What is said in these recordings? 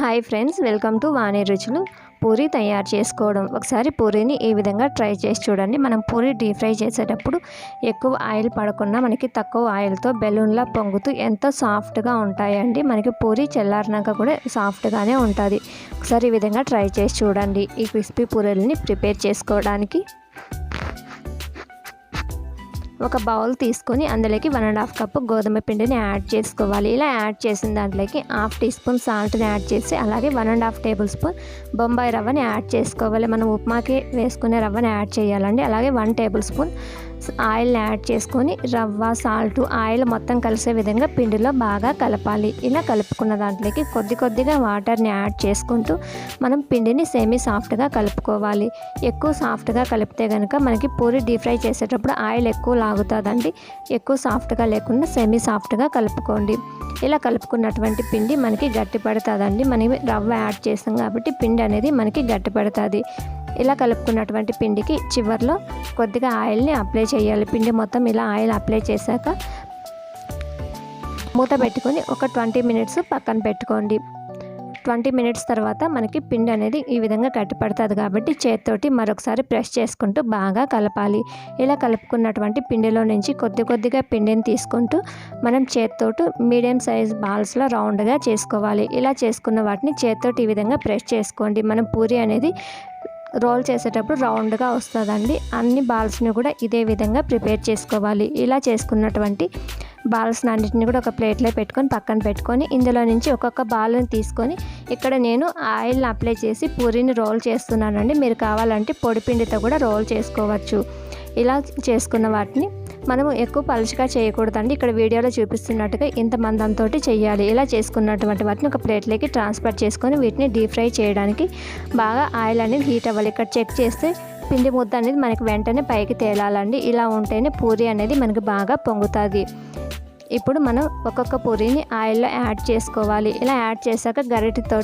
Hi friends welcome to Vani రుచులు. పూరి తయారు చేసుకోవడం. ఒకసారి పూరీని ఈ విధంగా ట్రై చేసి చూడండి. మనం పూరి డీప్ ఫ్రై చేసేటప్పుడు ఎక్కువ ఆయిల్ పడకుండా మనకి తక్కువ ఆయిల్తో బెలూన్లా పొంగుతూ ఎంతో సాఫ్ట్గా ఉంటాయండి. మనకి పూరి చల్లారినాక కూడా సాఫ్ట్గానే ఉంటుంది. ఒకసారి ఈ విధంగా ట్రై చేసి చూడండి. ఈ క్రిస్పీ పూరీలని ప్రిపేర్ చేసుకోవడానికి. ఒక బౌల్ తీసుకొని అందులోకి వన్ అండ్ హాఫ్ కప్ గోధుమ పిండిని యాడ్ చేసుకోవాలి. ఇలా యాడ్ చేసిన దాంట్లోకి హాఫ్ టీ స్పూన్ సాల్ట్ని యాడ్ చేసి అలాగే one and half tablespoon Bombay రవ్వని యాడ్ చేసుకోవాలి. మనం ఉప్మాకి వేసుకునే రవ్వని యాడ్ చేయాలండి. అలాగే వన్ టేబుల్ స్పూన్ ఆయిల్ని యాడ్ చేసుకొని రవ్వ సాల్ట్ ఆయిల్ మొత్తం కలిసే విధంగా పిండిలో బాగా కలపాలి. ఇలా కలుపుకున్న దాంట్లోకి కొద్ది కొద్దిగా వాటర్ని యాడ్ చేసుకుంటూ మనం పిండిని సెమీ సాఫ్ట్గా కలుపుకోవాలి. ఎక్కువ సాఫ్ట్గా కలిపితే కనుక మనకి పూరి డీప్ ఫ్రై చేసేటప్పుడు ఆయిల్ ఎక్కువ ఆగుతుందండి ఎక్కువ సాఫ్ట్గా లేకుండా సెమీ సాఫ్ట్గా కలుపుకోండి. ఇలా కలుపుకున్నటువంటి పిండి మనకి గట్టి పడుతుందండి. మనం రవ్వ యాడ్ చేస్తాం కాబట్టి పిండి అనేది మనకి గట్టి పడుతుంది. ఇలా కలుపుకున్నటువంటి పిండికి చివరిలో కొద్దిగా ఆయిల్ని అప్లై చేయాలి. పిండి మొత్తం ఇలా ఆయిల్ అప్లై చేశాక మూత పెట్టుకొని ఒక ట్వంటీ మినిట్స్ పక్కన పెట్టుకోండి. ట్వంటీ మినిట్స్ తర్వాత మనకి పిండి అనేది ఈ విధంగా గట్టిపడుతుంది కాబట్టి చేతితోటి మరొకసారి ప్రెస్ చేసుకుంటూ బాగా కలపాలి. ఇలా కలుపుకున్నటువంటి పిండిలో నుంచి కొద్ది కొద్దిగా పిండిని తీసుకుంటూ మనం చేతితోటి మీడియం సైజ్ బాల్స్లో రౌండ్గా చేసుకోవాలి. ఇలా చేసుకున్న వాటిని చేతితోటి ఈ విధంగా ప్రెస్ చేసుకోండి. మనం పూరి అనేది రోల్ చేసేటప్పుడు రౌండ్గా వస్తుందండి. అన్ని బాల్స్ని కూడా ఇదే విధంగా ప్రిపేర్ చేసుకోవాలి. ఇలా చేసుకున్నటువంటి బాల్స్ అన్నింటిని కూడా ఒక ప్లేట్లో పెట్టుకొని పక్కన పెట్టుకొని ఇందులో నుంచి ఒక్కొక్క బాల్ని తీసుకొని ఇక్కడ నేను ఆయిల్ని అప్లై చేసి పూరిని రోల్ చేస్తున్నానండి. మీరు కావాలంటే పొడిపిండితో కూడా రోల్ చేసుకోవచ్చు. ఇలా చేసుకున్న వాటిని మనము ఎక్కువ పలుచగా చేయకూడదండి. ఇక్కడ వీడియోలో చూపిస్తున్నట్టుగా ఇంత మందంతో చేయాలి. ఇలా చేసుకున్నటువంటి వాటిని ఒక ప్లేట్లోకి ట్రాన్స్ఫర్ చేసుకొని వీటిని డీప్ ఫ్రై చేయడానికి బాగా ఆయిల్ అనేది హీట్ అవ్వాలి. ఇక్కడ చెక్ చేస్తే పిండి ముద్ద అనేది మనకి వెంటనే పైకి తేలాలండి. ఇలా ఉంటేనే పూరి అనేది మనకి బాగా పొంగుతుంది. ఇప్పుడు మనం ఒక్కొక్క పూరిని ఆయిల్లో యాడ్ చేసుకోవాలి. ఇలా యాడ్ చేశాక గరిటెతో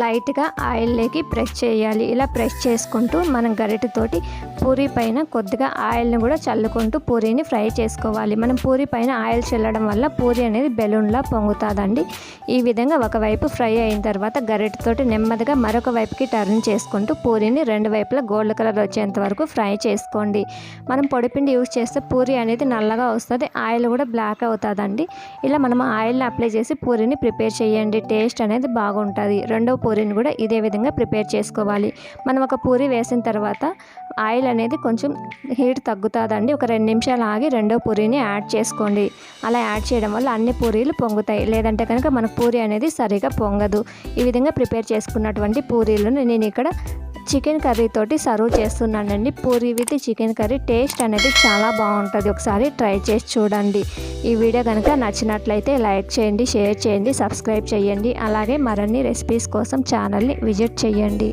లైట్గా ఆయిల్లోకి ప్రెస్ చేయాలి. ఇలా ప్రెస్ చేసుకుంటూ మనం గరిటెతోటి పూరి పైన కొద్దిగా ఆయిల్ని కూడా చల్లుకుంటూ పూరీని ఫ్రై చేసుకోవాలి. మనం పూరి పైన ఆయిల్ చల్లడం వల్ల పూరి అనేది బెలూన్లా పొంగుతుందండి. ఈ విధంగా ఒకవైపు ఫ్రై అయిన తర్వాత గరిటెతోటి నెమ్మదిగా మరొక వైపుకి టర్న్ చేసుకుంటూ పూరిని రెండు వైపులా గోల్డ్ కలర్ వచ్చేంత వరకు ఫ్రై చేసుకోండి. మనం పొడిపిండి యూజ్ చేస్తే పూరి అనేది నల్లగా వస్తుంది ఆయిల్ కూడా బ్లాక్ అవుతుందండి. ఇలా మనం ఆయిల్ని అప్లై చేసి పూరిని ప్రిపేర్ చేయండి. టేస్ట్ అనేది బాగుంటుంది. రెండో పూరీని కూడా ఇదే విధంగా ప్రిపేర్ చేసుకోవాలి. మనం ఒక పూరి వేసిన తర్వాత ఆయిల్ అనేది కొంచెం హీట్ తగ్గుతుందండి. ఒక రెండు నిమిషాలు ఆగి రెండో పూరీని యాడ్ చేసుకోండి. అలా యాడ్ చేయడం వల్ల అన్ని పూరీలు పొంగుతాయి. లేదంటే కనుక మన పూరి అనేది సరిగా పొంగదు. ఈ విధంగా ప్రిపేర్ చేసుకున్నటువంటి పూరీలను నేను ఇక్కడ చికెన్ కర్రీ తోటి సర్వ్ చేస్తున్నానండి. Puri with chicken curry taste అనేది చాలా బాగుంటుంది. ఒకసారి ట్రై చేసి చూడండి. ఈ వీడియో కనుక నచ్చినట్లయితే లైక్ చేయండి షేర్ చేయండి సబ్స్క్రైబ్ చేయండి. అలాగే మరిన్ని రెసిపీస్ కోసం ఛానల్ని విజిట్ చేయండి.